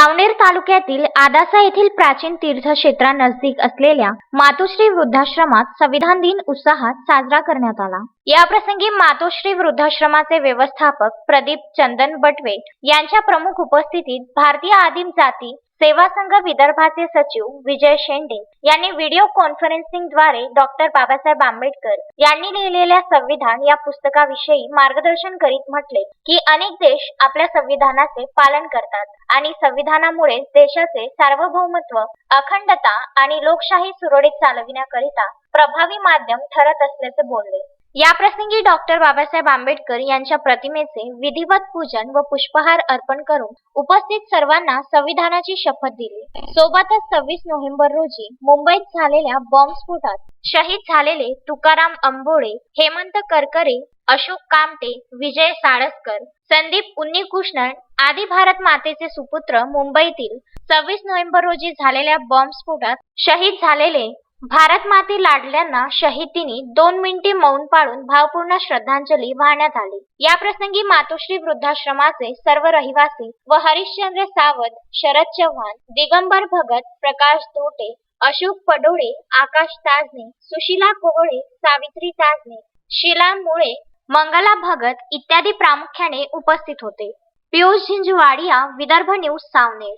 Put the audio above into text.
सावनेर तालुक्यातील आदासा येथील प्राचीन तीर्थक्षेत्रा नजदीक असलेल्या मातोश्री वृद्धाश्रमात संविधान दिन उत्साहात साजरा करण्यात आला. या प्रसंगी मातोश्री वृद्धाश्रमाचे व्यवस्थापक प्रदीप चंदन बटवे यांच्या प्रमुख उपस्थितीत भारतीय आदिम जाती सेवा संघ विदर्भाचे सचिव विजय शेंडे यांनी व्हिडिओ कॉन्फरन्सिंगद्वारे डॉक्टर बाबासाहेब आंबेडकर यांनी लिहिलेल्या संविधान या पुस्तकाविषयी मार्गदर्शन करीत म्हटले की अनेक देश आपल्या संविधानाचे पालन करतात आणि संविधानामुळे देशाचे सार्वभौमत्व अखंडता आणि लोकशाही सुरळीत चालविण्याकरिता प्रभावी माध्यम ठरत असल्याचे बोलले. या प्रसंगी डॉक्टर बाबासाहेब आंबेडकर यांच्या प्रतिमेचे विधिवत पूजन व पुष्पहार अर्पण करून उपस्थित सर्वांना संविधानाची शपथ दिली. सोबतच सव्वीस नोव्हेंबर रोजी मुंबईत झालेल्या बॉम्बस्फोटात शहीद झालेले तुकाराम अंबोळे हेमंत करकरे अशोक कामटे विजय साळसकर संदीप उन्नीकृष्णन आदी भारत मातेचे सुपुत्र मुंबईतील सव्वीस नोव्हेंबर रोजी झालेल्या बॉम्बस्फोटात शहीद झालेले भारत माते लाडल्यांना शहीदीनी दोन मिनिटे मौन पाळून भावपूर्ण श्रद्धांजली वाहण्यात आली. या प्रसंगी मातोश्री वृद्धाश्रमाचे सर्व रहिवासी व हरिश्चंद्र सावंत शरद चव्हाण दिगंबर भगत प्रकाश धोटे अशोक पडोळे आकाश ताजने सुशीला कोहळे सावित्री ताजने शिला मुळे मंगला भगत इत्यादी प्रामुख्याने उपस्थित होते. पियुष झिंझवाडिया विदर्भ न्यूज सावनेर.